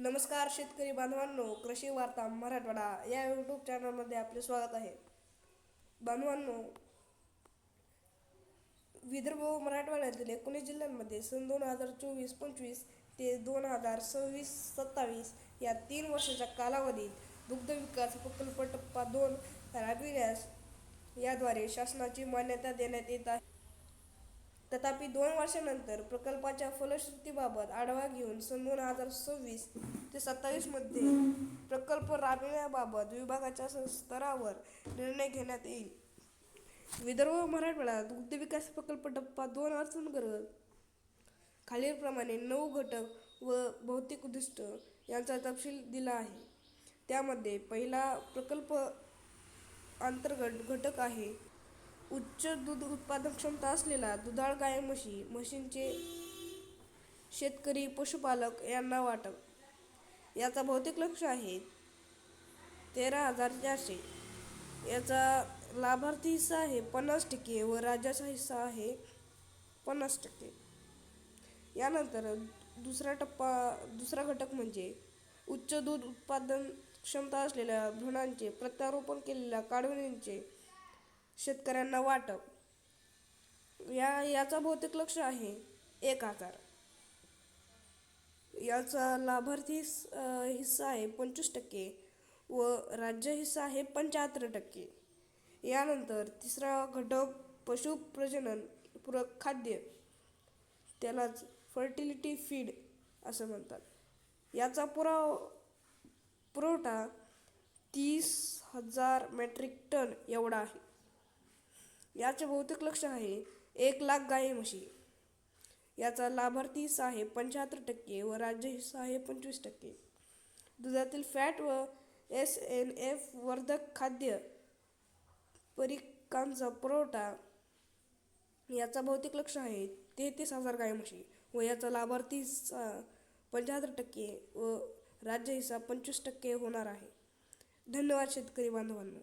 नमस्कार शेतकरी बांधवांनो कृषी वार्ता मराठवाडा या यूट्यूब चॅनलमध्ये आपले स्वागत आहे. बांधवांनो विदर्भ व मराठवाड्यातील एकोणीस जिल्ह्यांमध्ये सन दोन हजार चोवीस पंचवीस ते दोन हजार सव्वीस सत्तावीस या तीन वर्षाच्या कालावधीत दुग्ध विकास प्रकल्प टप्पा दोन राबविण्यास याद्वारे शासनाची मान्यता देण्यात येत आहे. तथापि दोन वर्षानंतर प्रकल्पाच्या फलश्रुतीबाबत आढावा घेऊन सन दोन हजार सव्वीस ते सत्तावीसमध्ये प्रकल्प राबविण्याबाबत विभागाच्या स- स्तरावर निर्णय घेण्यात येईल. विदर्भ मराठवाडा दुग्ध विकास प्रकल्प टप्पा दोन अर्थंतर्गत खालीलप्रमाणे नऊ घटक व भौतिक उद्दिष्ट यांचा तपशील दिला आहे. त्यामध्ये पहिला प्रकल्प अंतर्गत घटक आहे उच्च दूध उत्पादन क्षमता असलेला दुधाळ गाय म्हशी म्हशींचे शेतकरी पशुपालक यांना वाटप. याचा भौतिक लक्ष आहे तेरा हजार चारशे. याचा लाभार्थी हिस्सा आहे पन्नास टक्के व राज्याचा हिस्सा आहे पन्नास टक्के. यानंतर दुसरा टप्पा दुसरा घटक म्हणजे उच्च दूध उत्पादन क्षमता असलेल्या भ्रूणांचे प्रत्यारोपण केलेल्या काढवणींचे शेतकऱ्यांना वाटप. या याचा भौतिक लक्ष आहे एक हजार याचा लाभार्थी हिस्सा आहे पंचवीस टक्के व राज्य हिस्सा आहे पंच्याहत्तर टक्के. यानंतर तिसरा घटक पशु प्रजनन पूरक खाद्य. त्यालाच फर्टिलिटी फीड असं म्हणतात. याचा पुराव पुरवठा तीस हजार मेट्रिक टन एवढा आहे. याचे बहुतेक लक्ष आहे एक लाख गाई म्हशी. याचा लाभार्थी हिस्सा आहे पंच्याहत्तर टक्के व राज्य हिस्सा आहे पंचवीस टक्के. दुधातील फॅट व एस एन एफ वर्धक खाद्य परिकांचा पुरवठा याचा भौतिक लक्ष आहे तेहतीस हजार गाय म्हशी व याचा लाभार्थी हिस्सा पंच्याहत्तर टक्के व राज्य हिस्सा पंचवीस टक्के होणार आहे. धन्यवाद शेतकरी बांधवांनो.